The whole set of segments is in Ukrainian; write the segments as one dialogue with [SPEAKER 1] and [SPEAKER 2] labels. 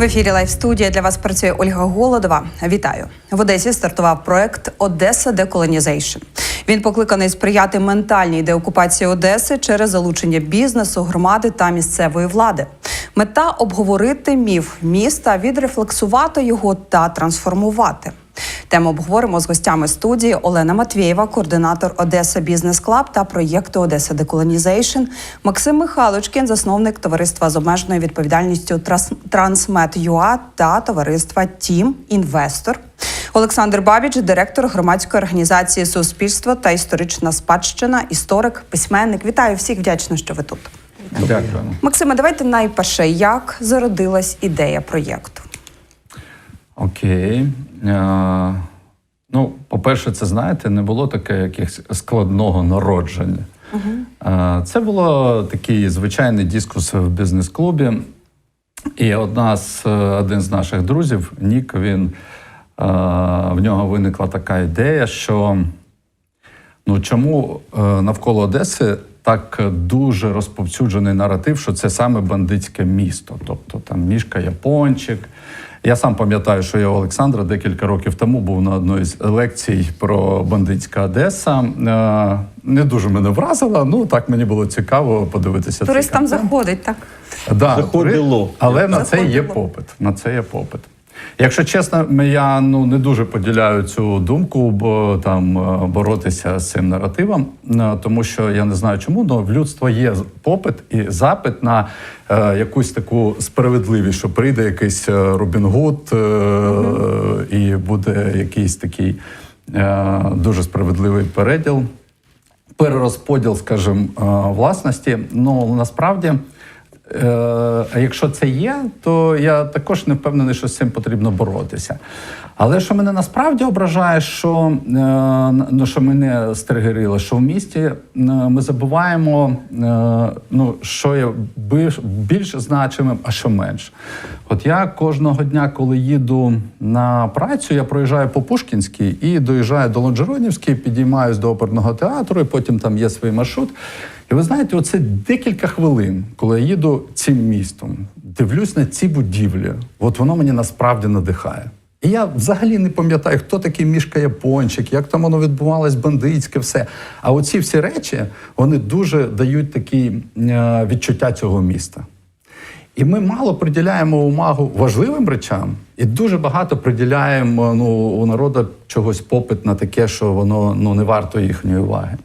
[SPEAKER 1] В ефірі Лайф студія для вас працює Ольга Голодова. Вітаю в Одесі. Стартував проект Одеса Деколонізейшн. Він покликаний сприяти ментальній деокупації Одеси через залучення бізнесу, громади та місцевої влади. Мета обговорити міф міста, відрефлексувати його та трансформувати. Тему обговоримо з гостями студії Олена Матвєєва, координатор Одеса Бізнес Клаб та проєкту Одеса Деколонізейшн, Максим Михайлочкін, засновник товариства з обмеженою відповідальністю Трансмет ЮА та товариства Тім Інвестор. Олександр Бабіч, директор громадської організації Суспільство та історична спадщина, історик, письменник. Вітаю всіх, вдячна, що ви тут.
[SPEAKER 2] Дякую.
[SPEAKER 1] Максиме, давайте найперше, як зародилась ідея проєкту?
[SPEAKER 2] Окей. Е, ну, по-перше, це знаєте, не було таке якихось складного народження. Е, це було такий звичайний дискус в бізнес-клубі. І одна з, е, один з наших друзів, Нік, він, е, в нього виникла така ідея, що ну, чому е, навколо Одеси так дуже розповсюджений наратив, що це саме бандитське місто. Тобто там мішка Япончик. Я сам пам'ятаю, що я у Олександра декілька років тому був на одній з лекцій про бандитська Одеса. Е, Не дуже мене вразила. Ну так мені було цікаво подивитися.
[SPEAKER 1] Турист там заходить, так?
[SPEAKER 2] Да,
[SPEAKER 3] Заходило.
[SPEAKER 2] Але Але на це є попит. На це є попит. Якщо чесно, я ну не дуже поділяю цю думку, бо там е, боротися з цим наративом, е, тому що я не знаю чому, але в людства є попит і запит на е, якусь таку справедливість, що прийде якийсь е, Робін Гуд е, і буде якийсь такий е, дуже справедливий переділ перерозподіл, скажімо, власності. Ну насправді, а якщо це є, то я також не впевнений, що з цим потрібно боротися. Але що мене насправді ображає, що, е, ну, що мене стригерило, що в місті е, ми забуваємо, е, ну, що є більш значимим, а що менш. От я кожного дня, коли їду на працю, я проїжджаю по Пушкінській і доїжджаю до Лонжеронівській, підіймаюсь до оперного театру, і потім там є свій маршрут. І ви знаєте, оце декілька хвилин, коли я їду цим містом, дивлюсь на ці будівлі, от воно мені насправді надихає. І я взагалі не пам'ятаю, хто такий мішка Япончик, як там воно відбувалось, бандитське, все. А оці всі речі вони дуже дають такі е, відчуття цього міста. І ми мало приділяємо увагу важливим речам, і дуже багато приділяємо ну, у народу чогось попит на таке, що воно ну, не варто їхньої уваги.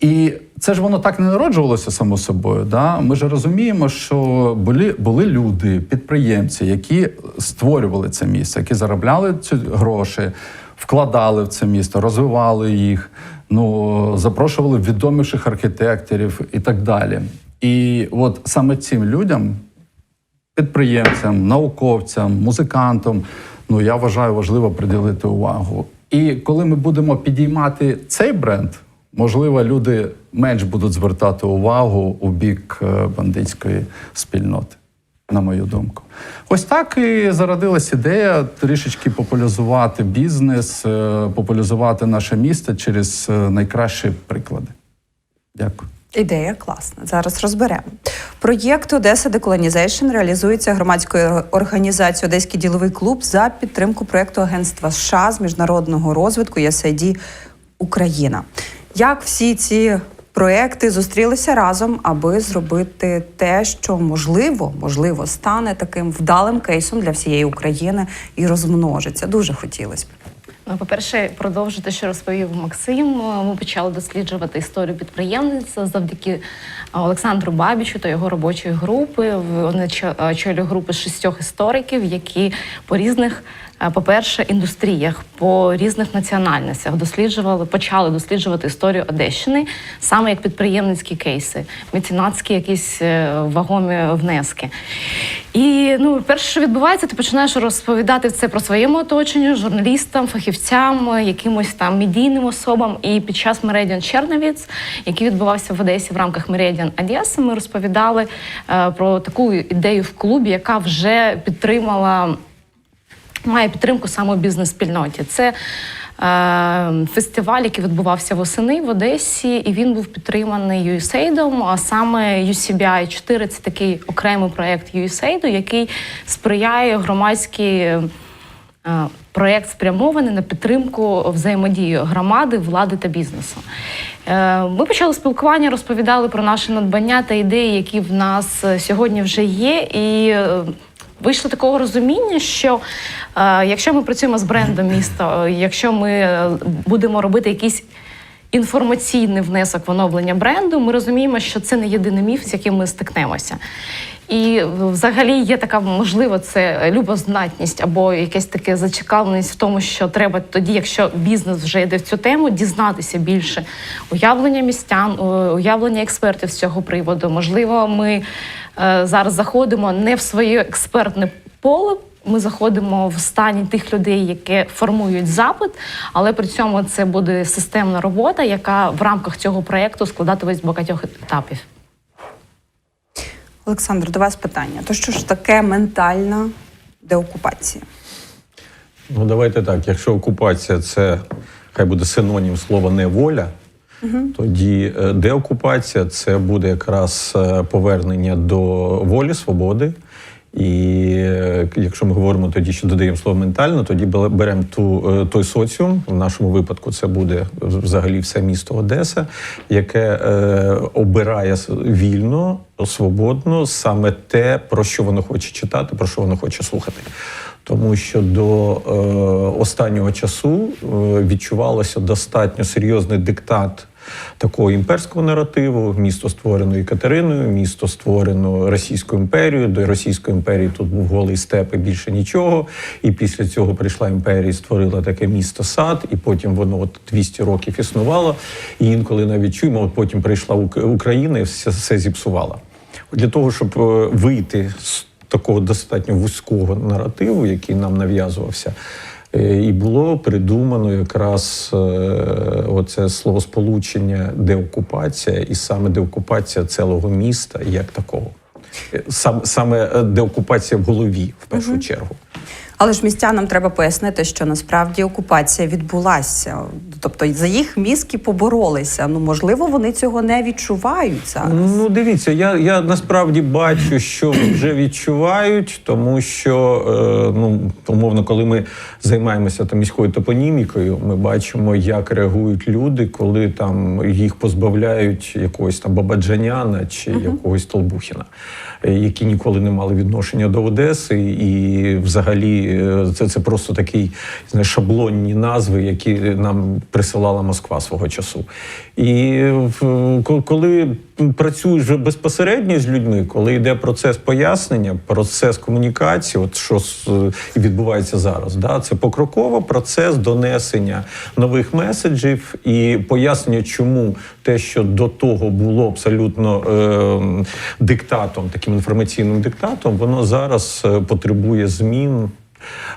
[SPEAKER 2] І це ж воно так не народжувалося само собою. Да? Ми ж розуміємо, що були, були люди, підприємці, які створювали це місце, які заробляли ці гроші, вкладали в це місто, розвивали їх, ну, запрошували відоміших архітекторів і так далі. І от саме цим людям, підприємцям, науковцям, музикантам, ну я вважаю важливо приділити увагу. І коли ми будемо підіймати цей бренд, можливо, люди менш будуть звертати увагу у бік е, бандитської спільноти. На мою думку, ось так і зародилась ідея трішечки популяризувати бізнес, е, популяризувати наше місто через е, найкращі приклади. Дякую.
[SPEAKER 1] Ідея класна. Зараз розберемо. Проєкт Одеса Деколонізейшн реалізується громадською організацією Одеський діловий клуб за підтримку проєкту Агентства США з міжнародного розвитку USAID Україна. Як всі ці проекти зустрілися разом, аби зробити те, що можливо, можливо, стане таким вдалим кейсом для всієї України і розмножиться. Дуже хотілося б.
[SPEAKER 4] Ну, по-перше, продовжити, що розповів Максим. Ми почали досліджувати історію підприємництва завдяки Олександру Бабічу та його робочої групи. Вони чо- очолює групи шістьох істориків, які по різних, е, по-перше, індустріях, по різних національностях досліджували, почали досліджувати історію Одещини саме як підприємницькі кейси, меценатські якісь е, вагомі внески. І ну, перше, що відбувається, ти починаєш розповідати це про своєму оточенню, журналістам, фахівцям, якимось там медійним особам. І під час Мередіан Черновіц, який відбувався в Одесі в рамках Мередіан Одеси, ми розповідали е, про таку ідею в клубі, яка вже підтримала має підтримку саме у бізнес-спільноті. Це е, фестиваль, який відбувався восени в Одесі, і він був підтриманий USAID, а саме UCBI 4 це такий окремий проєкт USAID, який сприяє громадській. е, Проєкт спрямований на підтримку взаємодії громади, влади та бізнесу. Е, Ми почали спілкування, розповідали про наші надбання та ідеї, які в нас сьогодні вже є. І вийшло такого розуміння, що е, якщо ми працюємо з брендом міста, е, якщо ми е, будемо робити якийсь інформаційний внесок в оновлення бренду, ми розуміємо, що це не єдиний міф, з яким ми стикнемося. І взагалі є така можливо, це любознатність або якась таке зацікавленість в тому, що треба тоді, якщо бізнес вже йде в цю тему, дізнатися більше уявлення містян, уявлення експертів з цього приводу. Можливо, ми е, зараз заходимо не в своє експертне поле. Ми заходимо в стані тих людей, які формують запит, але при цьому це буде системна робота, яка в рамках цього проєкту складатиметься з багатьох етапів.
[SPEAKER 1] Олександр, до вас питання. То що ж таке ментальна деокупація?
[SPEAKER 3] Ну, давайте так. Якщо окупація це хай буде синонім слова неволя, тоді е, деокупація це буде якраз е, повернення до волі, свободи. І е, якщо ми говоримо тоді, що додаємо слово ментально, тоді бе- беремо ту, е, той соціум. В нашому випадку це буде взагалі все місто Одеса, яке е, обирає вільно, свободно саме те, про що воно хоче читати, про що воно хоче слухати. Тому що до е, останнього часу е, відчувалося достатньо серйозний диктат такого імперського наративу. Місто створено Екатериною, місто створено Російською імперією. До Російської імперії тут був голий степ і більше нічого. І після цього прийшла імперія, і створила таке місто сад, і потім воно от 200 років існувало. І інколи навіть чуємо, от потім прийшла Україна і все, все зіпсувала. Для того, щоб е, вийти з такого достатньо вузького наративу, який нам нав'язувався, і було придумано якраз е, оце словосполучення деокупація, і саме деокупація цілого міста як такого. Е, Сам, саме е, деокупація в голові в першу чергу.
[SPEAKER 1] Але ж містянам треба пояснити, що насправді окупація відбулася. Тобто за їх мізки поборолися. Ну можливо, вони цього не відчувають зараз.
[SPEAKER 3] Ну, дивіться, я, я насправді бачу, що вже відчувають, тому що е, ну, умовно, коли ми займаємося там міською топонімікою, ми бачимо, як реагують люди, коли там їх позбавляють якогось там Бабаджаняна чи якогось Толбухіна, е, які ніколи не мали відношення до Одеси, і взагалі е, це, це просто знаєш, шаблонні назви, які нам присилала Москва свого часу. І коли працюєш вже безпосередньо з людьми, коли йде процес пояснення, процес комунікації, от що відбувається зараз, да, це покроково процес донесення нових меседжів і пояснення, чому те, що до того було абсолютно е, диктатом, таким інформаційним диктатом, воно зараз е, потребує змін.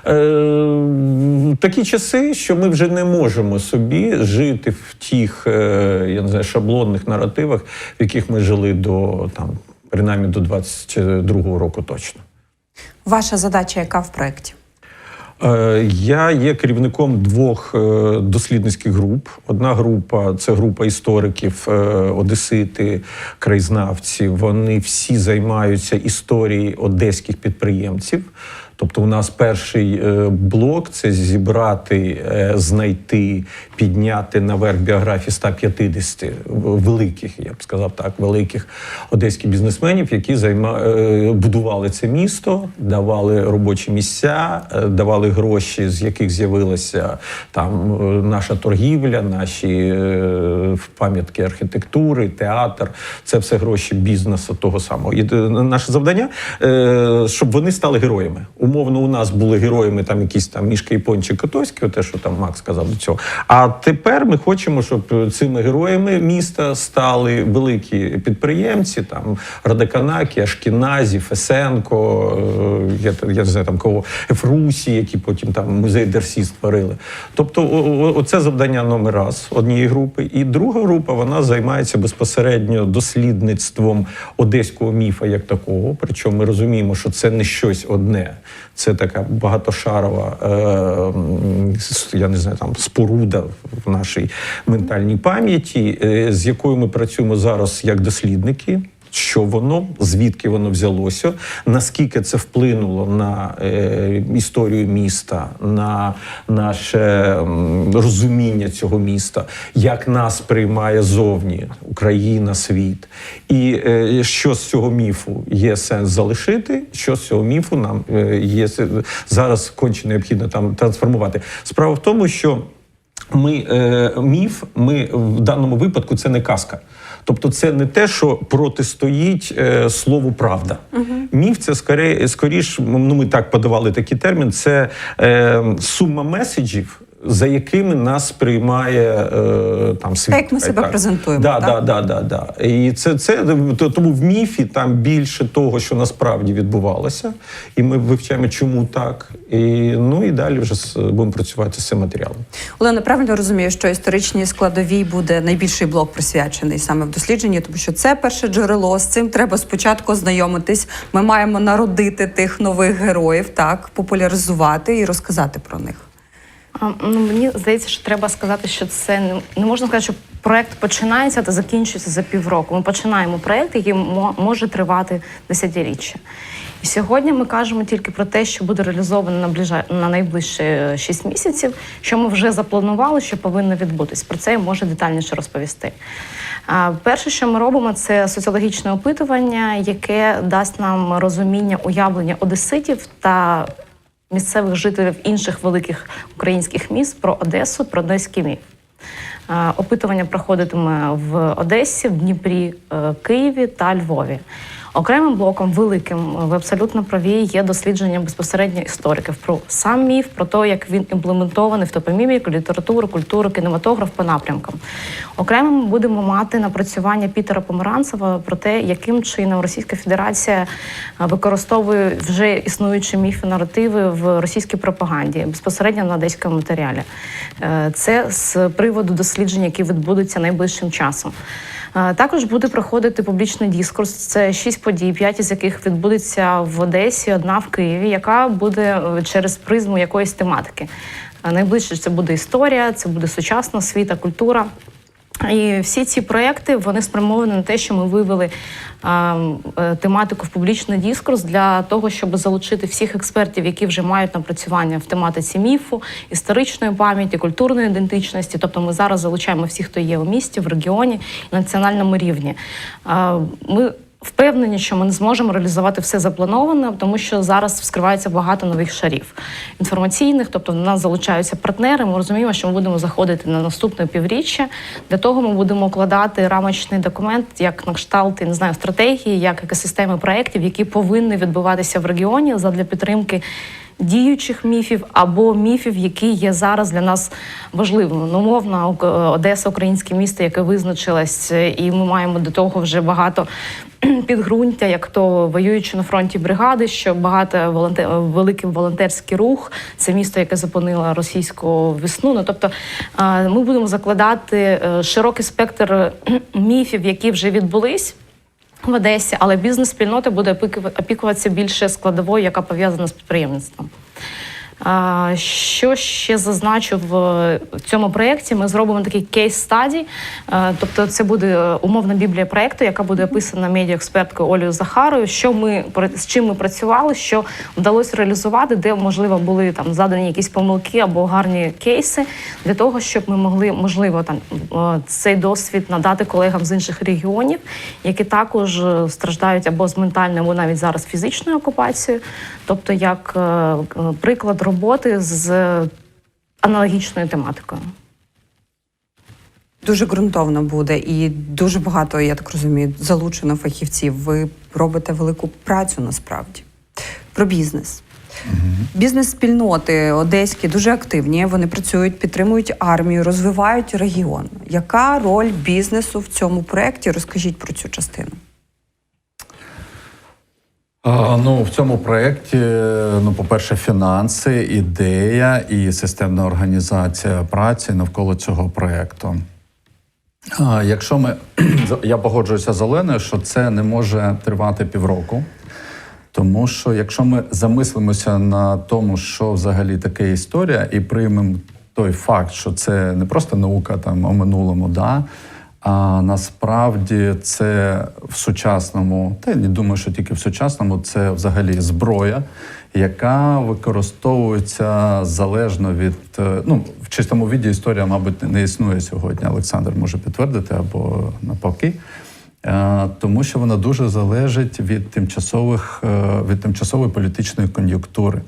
[SPEAKER 3] Е, такі часи, що ми вже не можемо собі жити в тих е, я не знаю, шаблонних наративах, в яких ми жили до там, принаймні до 22-го року точно.
[SPEAKER 1] Ваша задача, яка в проєкті?
[SPEAKER 3] Е, Я є керівником двох дослідницьких груп. Одна група це група істориків, одесити, краєзнавці. Вони всі займаються історією одеських підприємців. Тобто, у нас перший е, блок це зібрати, е, знайти, підняти наверх біографії 150 великих, я б сказав так, великих одеських бізнесменів, які займа... е, будували це місто, давали робочі місця, давали гроші, з яких з'явилася там наша торгівля, наші пам'ятки архітектури, театр. Це все гроші бізнесу того самого. І наше завдання, щоб вони стали героями. Умовно, у нас були героями там якісь там Мішка Япончик Котовський, те, що там Макс сказав до цього. А тепер ми хочемо, щоб цими героями міста стали великі підприємці, там Радиканакі, Ашкіназі, Фесенко, е, я, я не знаю там кого Ефрусі, які потім там музей Дерсі створили. Тобто, оце завдання номер раз однієї групи. І друга група вона займається безпосередньо дослідництвом одеського міфа як такого. Причому ми розуміємо, що це не щось одне. Це така багатошарова, е, я не знаю, там споруда в нашій ментальній пам'яті, е, з якою ми працюємо зараз як дослідники. Що воно, звідки воно взялося, наскільки це вплинуло на е, історію міста, на наше розуміння цього міста, як нас приймає зовні Україна, світ, і е, що з цього міфу є сенс залишити, що з цього міфу нам е, є зараз конче необхідно там трансформувати. Справа в тому, що ми е, міф, ми в даному випадку це не казка. Тобто, це не те, що протистоїть е, слову правда. Міф це скоріше, скоріш, ну ми так подавали такий термін. Це е, сума меседжів. За якими нас приймає е, там світ,
[SPEAKER 1] як ми себе
[SPEAKER 3] так.
[SPEAKER 1] презентуємо,
[SPEAKER 3] Да,
[SPEAKER 1] так?
[SPEAKER 3] да, да, да, да. І це, це тому в міфі там більше того, що насправді відбувалося, і ми вивчаємо, чому так. І ну і далі вже з- будемо працювати з цим матеріалом.
[SPEAKER 1] Олена, правильно розумію, що історичній складовій буде найбільший блок присвячений саме в дослідженні, тому що це перше джерело. З цим треба спочатку ознайомитись. Ми маємо народити тих нових героїв, так популяризувати і розказати про них.
[SPEAKER 4] Ну, мені здається, що треба сказати, що це не, не можна сказати, що проект починається та закінчується за півроку. Ми починаємо проект, який може тривати десятиріччя. І сьогодні ми кажемо тільки про те, що буде реалізовано на, ближа... на найближчі 6 місяців, що ми вже запланували, що повинно відбутись. Про це я можу детальніше розповісти. Перше, що ми робимо, це соціологічне опитування, яке дасть нам розуміння уявлення одеситів та місцевих жителів інших великих українських міст про Одесу, про одеський міф. Опитування проходитиме в Одесі, в Дніпрі, е, Києві та Львові. Окремим блоком великим, е, ви абсолютно праві, є дослідження безпосередньо істориків про сам міф, про те, як він імплементований в топоміміку, літературу, культуру, кінематограф по напрямкам. Окремо ми будемо мати напрацювання Пітера Помаранцева про те, яким чином Російська Федерація е, використовує вже існуючі міфи, наративи в російській пропаганді безпосередньо на одеському матеріалі. Е, Це з приводу досліджень, які відбудуться найближчим часом. Також буде проходити публічний дискурс. Це шість подій, п'ять із яких відбудеться в Одесі, одна в Києві, яка буде е, через призму якоїсь тематики. Найближче це буде історія, це буде сучасна світа, культура. І всі ці проекти вони спрямовані на те, що ми вивели а, е, тематику в публічний дискурс для того, щоб залучити всіх експертів, які вже мають напрацювання в тематиці міфу, історичної пам'яті, культурної ідентичності. Тобто, ми зараз залучаємо всіх, хто є у місті, в регіоні, на національному рівні. А, Ми Впевнені, що ми не зможемо реалізувати все заплановане, тому що зараз вскривається багато нових шарів інформаційних. Тобто, до нас залучаються партнери. Ми розуміємо, що ми будемо заходити на наступне півріччя. Для того ми будемо укладати рамочний документ, як на кшталт, не знаю, стратегії, як екосистеми проєктів, які повинні відбуватися в регіоні задля підтримки. Діючих міфів або міфів, які є зараз для нас важливими. Ну, мовна Одеса, українське місто, яке визначилось, і ми маємо до того вже багато підґрунтя, як то воюючи на фронті бригади, що багато волонтер, великий волонтерський рух. Це місто, яке зупинило російську весну. Ну тобто ми будемо закладати е, широкий спектр міфів, які вже відбулись. В Одесі, але бізнес-спільнота буде опікува- опікуватися більше складовою, яка пов'язана з підприємництвом. Що ще зазначу в цьому проєкті? Ми зробимо такий кейс стаді. Тобто, це буде е, умовна біблія проєкту, яка буде описана медіаексперткою Олею Захарою. Що ми з чим ми працювали, що вдалося реалізувати, де можливо були там задані якісь помилки або гарні кейси для того, щоб ми могли можливо там е, цей досвід надати колегам з інших регіонів, які також е, страждають або з ментальною, або навіть зараз фізичною окупацією, тобто як приклад роботи з аналогічною тематикою.
[SPEAKER 1] Дуже ґрунтовно буде і дуже багато, я так розумію, залучено фахівців. Ви робите велику працю насправді про бізнес. Бізнес-спільноти одеські дуже активні. Вони працюють, підтримують армію, розвивають регіон. Яка роль бізнесу в цьому проєкті? Розкажіть про цю частину.
[SPEAKER 2] Ну, в цьому проєкті, ну, по-перше, фінанси, ідея і системна організація праці навколо цього проєкту. А, Якщо ми я погоджуюся з Оленою, що це не може тривати півроку, Тому що якщо ми замислимося на тому, що взагалі таке історія, і приймемо той факт, що це не просто наука там о минулому, да, а насправді це в сучасному, та я не думаю, що тільки в сучасному, це взагалі зброя, яка використовується залежно від е, ну в чистому віді історія, мабуть, не існує сьогодні. Олександр може підтвердити або навпаки. Е, Тому що вона дуже залежить від тимчасових е, від тимчасової політичної кон'юнктури.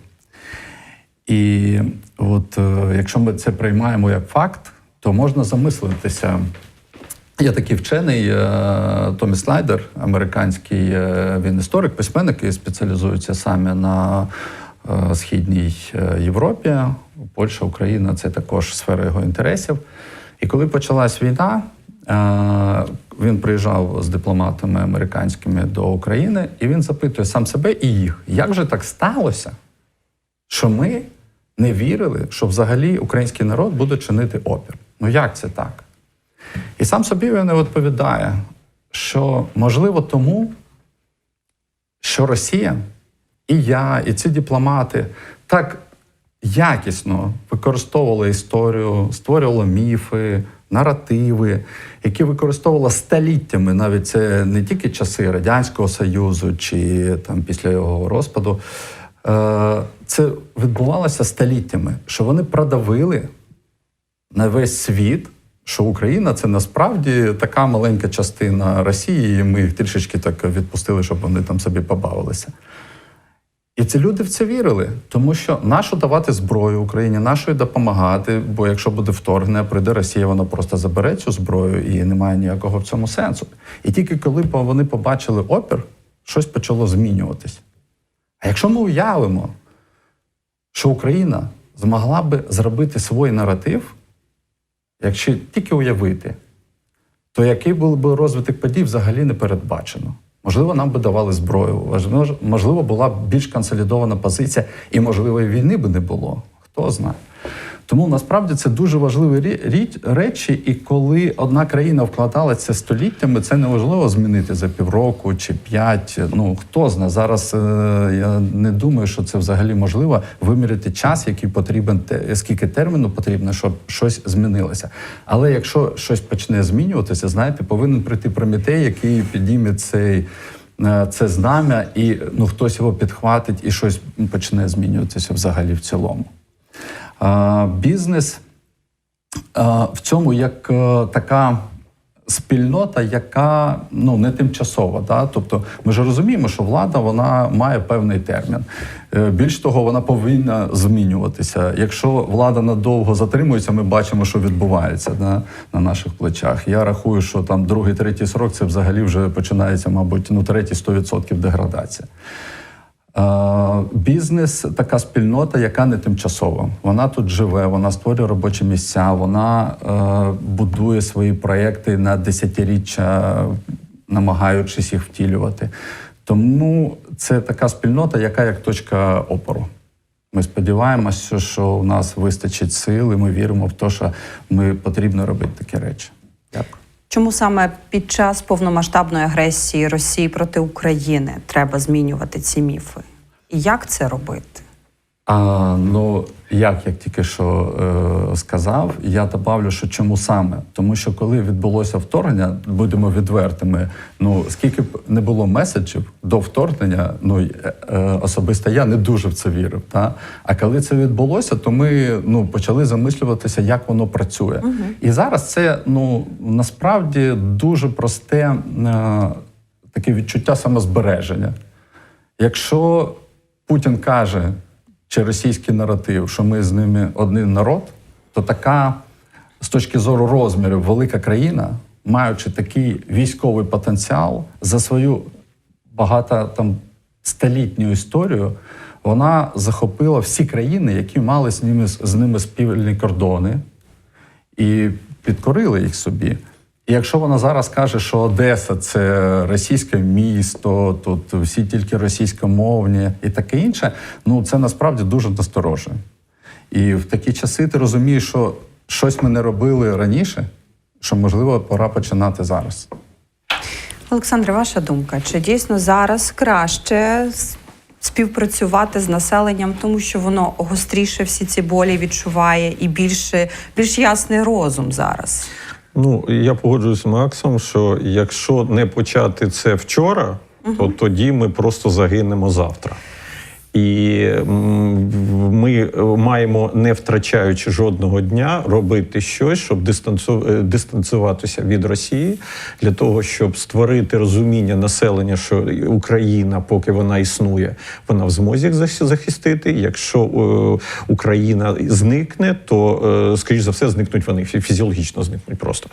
[SPEAKER 2] І от якщо ми це приймаємо як факт, то можна замислитися. Є такий вчений е, Томі Слайдер, американський е, він історик, письменник і спеціалізується саме на е, східній Європі. Польща, Україна це також сфера його інтересів. І коли почалась війна, він приїжджав з дипломатами американськими до України, і він запитує сам себе і їх, як же так сталося, що ми не вірили, що взагалі український народ буде чинити опір. Ну як це так? І сам собі він відповідає, що можливо тому, що Росія і я, і ці дипломати так якісно використовували історію, створювали міфи, наративи, які використовувала століттями, навіть це не тільки часи Радянського Союзу чи там після його розпаду. Е, Це відбувалося століттями, що вони продавили на весь світ, що Україна це насправді така маленька частина Росії, і ми їх трішечки так відпустили, щоб вони там собі побавилися. І ці люди в це вірили, тому що нащо давати зброю Україні, нащо їй допомагати, бо якщо буде вторгнення, прийде Росія, вона просто забере цю зброю і немає ніякого в цьому сенсу. І тільки коли вони побачили опір, щось почало змінюватись. А якщо ми уявимо, що Україна змогла би зробити свій наратив, якщо тільки уявити, то який був би розвиток подій взагалі не передбачено. Можливо, нам би давали зброю, можливо, була б більш консолідована позиція, і, можливо, і війни би не було. Хто знає. Тому насправді це дуже важливі речі, і коли одна країна вкладалася століттями, це неможливо змінити за півроку чи п'ять. Ну хто знає. Зараз е, я не думаю, що це взагалі можливо виміряти час, який потрібен, те- скільки терміну потрібно, щоб щось змінилося. Але якщо щось почне змінюватися, знаєте, повинен прийти Прометей, який підійме цей. е, Це знам'я, і ну хтось його підхватить, і щось почне змінюватися взагалі в цілому. Бізнес в цьому як е, така спільнота, яка ну не тимчасова. Да? Тобто, ми ж розуміємо, що влада вона має певний термін. Е, Більш того, вона повинна змінюватися. Якщо влада надовго затримується, ми бачимо, що відбувається да, на наших плечах. Я рахую, що там другий, третій срок це взагалі вже починається, мабуть, ну третій 100% деградація. Бізнес така спільнота, яка не тимчасова. Вона тут живе, вона створює робочі місця, вона е, будує свої проекти на десятиріччя, намагаючись їх втілювати. Тому це така спільнота, яка як точка опору. Ми сподіваємося, що у нас вистачить сил, і ми віримо в те, що ми потрібно робити такі речі. Дякую.
[SPEAKER 1] Чому саме під час повномасштабної агресії Росії проти України треба змінювати ці міфи? І як це робити?
[SPEAKER 2] А, ну, як я тільки що е, сказав, я добавлю, що чому саме? Тому що коли відбулося вторгнення, будемо відвертими. Ну скільки б не було меседжів до вторгнення, ну е, е, особисто я не дуже в це вірив. Та? А коли це відбулося, то ми ну почали замислюватися, як воно працює. І зараз це ну насправді дуже просте е, таке відчуття самозбереження. Якщо Путін каже чи російський наратив, що ми з ними один народ, то така з точки зору розмірів велика країна, маючи такий військовий потенціал за свою багато там столітню історію, вона захопила всі країни, які мали з ними з ними спільні кордони, і підкорили їх собі. Якщо вона зараз каже, що Одеса це російське місто, тут всі тільки російськомовні і таке інше, ну це насправді дуже насторожує. І в такі часи ти розумієш, що щось ми не робили раніше, що можливо пора починати зараз.
[SPEAKER 1] Олександре, ваша думка, чи дійсно зараз краще співпрацювати з населенням, тому що воно гостріше всі ці болі відчуває і більше більш ясний розум зараз.
[SPEAKER 3] Ну, я погоджуюсь з Максом, що якщо не почати це вчора, то тоді ми просто загинемо завтра. І ми маємо, не втрачаючи жодного дня, робити щось, щоб дистанцю- е, дистанцюватися від Росії, для того, щоб створити розуміння населення, що Україна, поки вона існує, вона в змозі захистити. Якщо е, Україна зникне, то е, скоріш за все зникнуть вони фізіологічно зникнуть просто.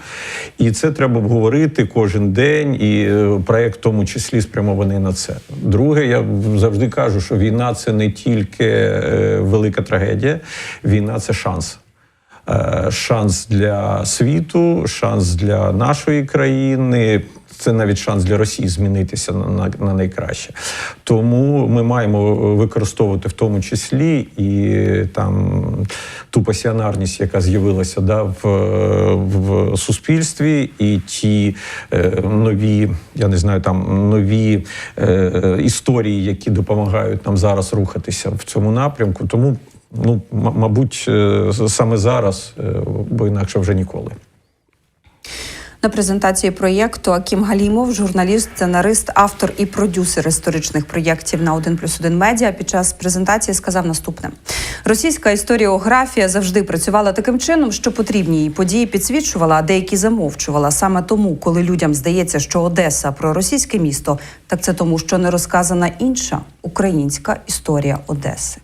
[SPEAKER 3] І це треба обговорити кожен день, і е, проект в тому числі спрямований на це. Друге, я завжди кажу, що війна це не тільки е, велика трагедія, війна це шанс. Е, Шанс для світу, шанс для нашої країни. Це навіть шанс для Росії змінитися на, на, на найкраще. Тому ми маємо використовувати в тому числі і там ту пасіонарність, яка з'явилася да, в, в суспільстві, і ті е, нові, я не знаю, там нові е, історії, які допомагають нам зараз рухатися в цьому напрямку. Тому, ну, мабуть, е, саме зараз, е, бо інакше вже ніколи.
[SPEAKER 1] На презентації проєкту Акім Галімов, журналіст, сценарист, автор і продюсер історичних проєктів на 1 плюс 1 медіа, під час презентації сказав наступне: російська історіографія завжди працювала таким чином, що потрібні її події підсвічувала, а деякі замовчувала. Саме тому, коли людям здається, що Одеса про російське місто, так це тому, що не розказана інша українська історія Одеси.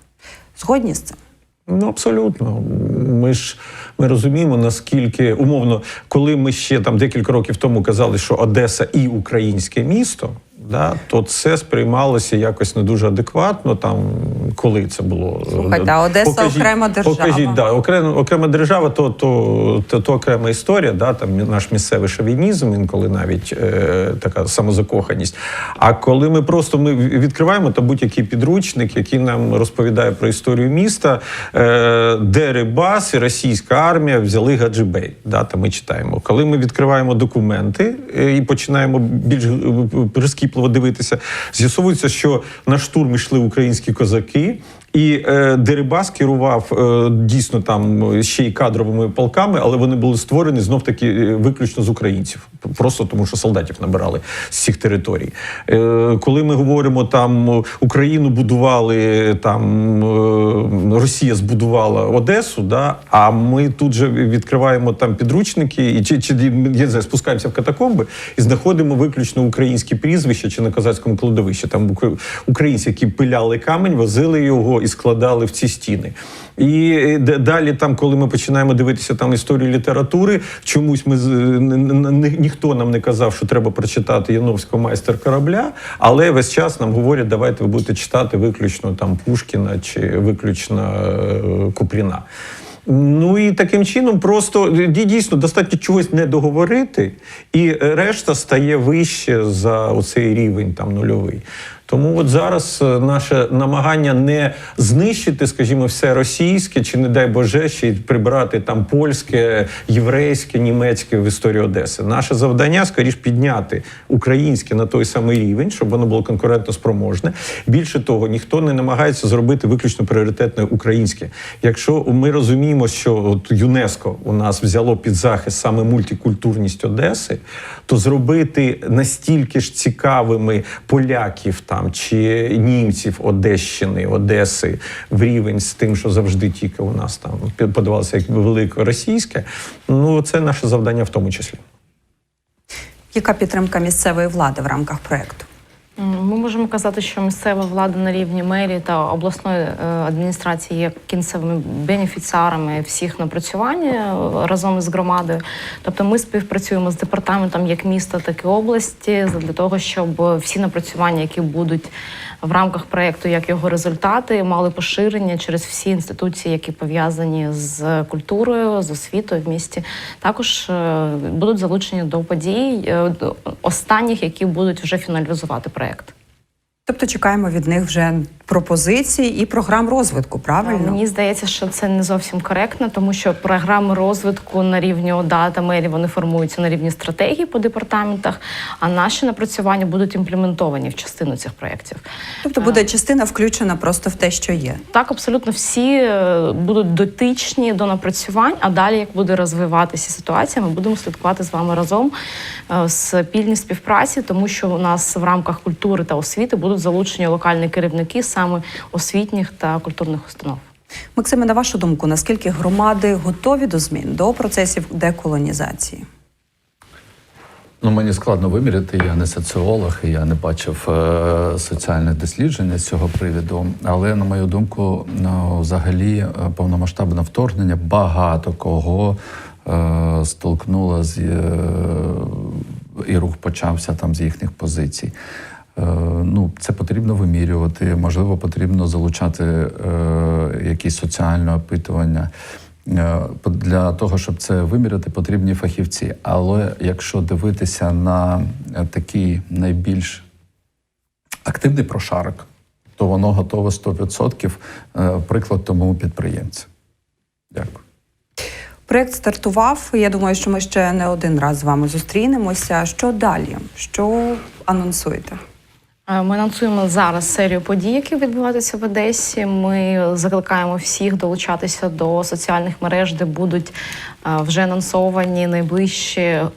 [SPEAKER 1] Згодні з цим?
[SPEAKER 3] Ну, абсолютно. Ми ж ми розуміємо, наскільки умовно, коли ми ще там декілька років тому казали, що Одеса і українське місто, да, то це сприймалося якось не дуже адекватно. Там коли це було
[SPEAKER 1] Слухайте, а Одеса окрема держава.
[SPEAKER 3] Покажіть, да, окрема, окрема держава, то, то, то, то окрема історія, да, там наш місцевий шовінізм, інколи навіть е, така самозакоханість. А коли ми просто ми відкриваємо та будь-який підручник, який нам розповідає про історію міста, е, де Рибас і російська армія взяли Гаджибей. Да, там ми читаємо. Коли ми відкриваємо документи е, і починаємо більш е, прискіпливо дивитися, з'ясовується, що на штурм йшли українські козаки. І е, Дерибас керував е, дійсно там ще й кадровими полками, але вони були створені знов таки е, виключно з українців, просто тому що солдатів набирали з цих територій. Е, коли ми говоримо там Україну будували там е, Росія збудувала Одесу, да, а ми тут же відкриваємо там підручники і чи, чи я знаю, спускаємося в катакомби і знаходимо виключно українські прізвища чи на козацькому кладовищі. Там українці, які пиляли камінь, возили його і складали в ці стіни. І е, далі, там, коли ми починаємо дивитися там історію літератури, чомусь ми н- ніхто нам не казав, що треба прочитати Яновського майстер корабля, але весь час нам говорять, давайте ви будете читати виключно там Пушкіна чи виключно е, Купріна. Ну і таким чином просто дійсно достатньо чогось не договорити, і е, решта стає вище за оцей рівень там нульовий. Тому от зараз е, наше намагання не знищити, скажімо, все російське, чи не дай Боже, ще й прибрати там польське, єврейське, німецьке в історію Одеси. Наше завдання скоріш підняти українське на той самий рівень, щоб воно було конкурентно спроможне. Більше того, ніхто не намагається зробити виключно пріоритетне українське. Якщо ми розуміємо, що от ЮНЕСКО у нас взяло під захист саме мультикультурність Одеси, то зробити настільки ж цікавими поляків там чи німців Одещини, Одеси в рівень з тим, що завжди тільки у нас там подавалося як велике російське. Ну це наше завдання в тому числі.
[SPEAKER 1] Яка підтримка місцевої влади в рамках проєкту?
[SPEAKER 4] Ми можемо казати, що місцева влада на рівні мерії та обласної е, адміністрації є кінцевими бенефіціарами всіх напрацювань е, разом із громадою. Тобто ми співпрацюємо з департаментом як міста, так і області для того, щоб всі напрацювання, які будуть в рамках проєкту, як його результати, мали поширення через всі інституції, які пов'язані з культурою, з освітою в місті. Також е, будуть залучені до подій е, останніх, які будуть вже фіналізувати проєкт.
[SPEAKER 1] Тобто чекаємо від них вже пропозицій і програм розвитку. Правильно
[SPEAKER 4] Мені здається, що це не зовсім коректно, тому що програми розвитку на рівні ОДА та мерії вони формуються на рівні стратегії по департаментах, а наші напрацювання будуть імплементовані в частину цих проєктів.
[SPEAKER 1] тобто буде частина включена просто в те, що є.
[SPEAKER 4] Так, абсолютно всі е, будуть дотичні до напрацювань, а далі, як буде розвиватися ситуація, ми будемо слідкувати з вами разом е, в спільній співпраці, тому що у нас в рамках культури та освіти будуть залучені локальні керівники саме освітніх та культурних установ.
[SPEAKER 1] Максиме, на вашу думку, наскільки громади готові до змін до процесів деколонізації?
[SPEAKER 2] Ну, мені складно виміряти, я не соціолог, і я не бачив е, соціальних досліджень з цього привіду. Але на мою думку, ну, взагалі е, повномасштабне вторгнення багато кого е, столкнуло з е, і рух почався там з їхніх позицій. Е, Ну, це потрібно вимірювати. Можливо, потрібно залучати е, якісь соціальні опитування. Е, Для того, щоб це виміряти, потрібні фахівці. Але якщо дивитися на такий найбільш активний прошарок, то воно готове 100%. Е, Приклад тому підприємця. Дякую.
[SPEAKER 1] Проєкт стартував. Я думаю, що ми ще не один раз з вами зустрінемося. Що далі? Що анонсуєте?
[SPEAKER 4] Е, Ми анонсуємо зараз серію подій, які відбуваються в Одесі. Ми закликаємо всіх долучатися до соціальних мереж, де будуть е, вже анонсовані найближчі. е,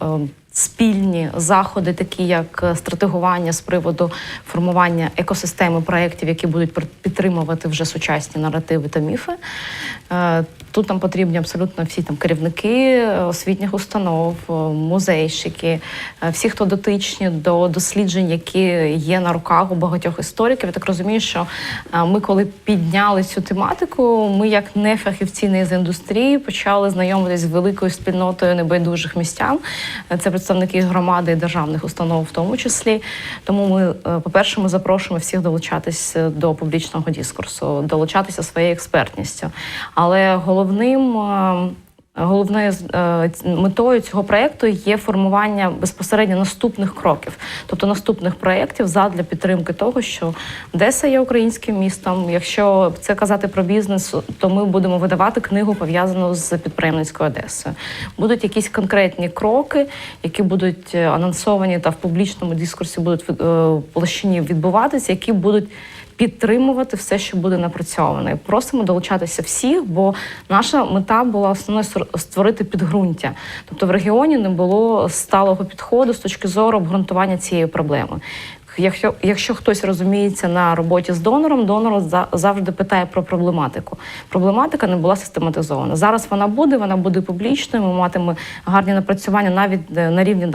[SPEAKER 4] Спільні заходи, такі як стратегування з приводу формування екосистеми проєктів, які будуть підтримувати вже сучасні наративи та міфи. Е, Тут нам потрібні абсолютно всі там керівники е, освітніх установ, е, музейщики, всі, хто дотичні до досліджень, які є на руках у багатьох істориків. Я так розумію, що ми, коли підняли цю тематику, ми, як не фахівці не з індустрії, почали знайомитись з великою спільнотою небайдужих містян. Це представники громади і державних установ, в тому числі. Тому ми, по-перше, ми запрошуємо всіх долучатись до публічного дискурсу, долучатися своєю експертністю. Але головним. е, Головною е, метою цього проєкту є формування безпосередньо наступних кроків, тобто наступних проєктів задля підтримки того, що Одеса є українським містом. Якщо це казати про бізнес, то ми будемо видавати книгу пов'язану з підприємницькою Одесою. Будуть якісь конкретні кроки, які будуть е, анонсовані та в публічному дискурсі будуть в площині відбуватися, які будуть підтримувати все, що буде напрацьоване. Просимо долучатися всіх, бо наша мета була основною створити підґрунтя. Тобто в регіоні не було сталого підходу з точки зору обґрунтування цієї проблеми. Якщо, якщо хтось розуміється на роботі з донором, донор за- завжди питає про проблематику. Проблематика не була систематизована. Зараз вона буде, вона буде публічною. Ми матиме гарні напрацювання навіть е, на рівні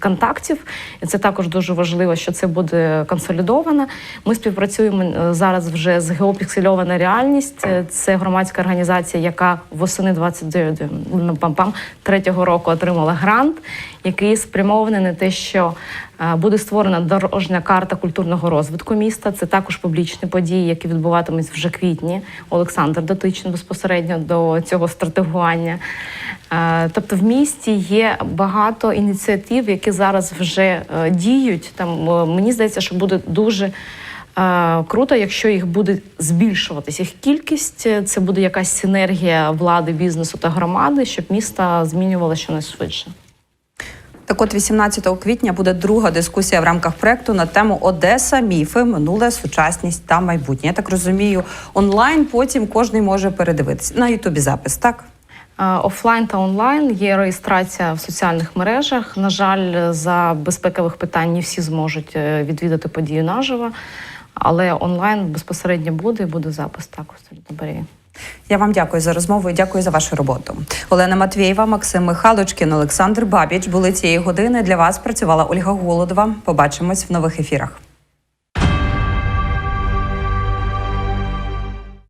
[SPEAKER 4] контактів. І це також дуже важливо, що це буде консолідовано. Ми співпрацюємо е, зараз вже з геопіксельована реальність. Е, Це громадська організація, яка восени 29 ну, пам-пам, третього року отримала грант, який спрямований на те, що е, буде створена дорожня карта культурного розвитку міста. Це також публічні події, які відбуватимуть вже квітні. Олександр дотичний безпосередньо до цього стратегування. Е, Тобто в місті є багато ініціатив, які зараз вже е, діють. Там мені здається, що буде дуже. Круто, якщо їх буде збільшуватись їх кількість, це буде якась синергія влади, бізнесу та громади, щоб місто змінювалося щонайшвидше.
[SPEAKER 1] Так от 18 квітня буде друга дискусія в рамках проекту на тему Одеса, міфи, минуле, сучасність та майбутнє. Я так розумію, онлайн потім кожен може передивитися на Ютубі запис, так?
[SPEAKER 4] Е, Офлайн та онлайн є реєстрація в соціальних мережах. На жаль, за безпекових питань не всі зможуть е, відвідати подію наживо, але онлайн безпосередньо буде і буде запис також Марія.
[SPEAKER 1] Я вам дякую за розмову і дякую за вашу роботу. Олена Матвєєва, Максим Михайлочкін, Олександр Бабіч були цієї години. Для вас працювала Ольга Голодова. Побачимось в нових ефірах.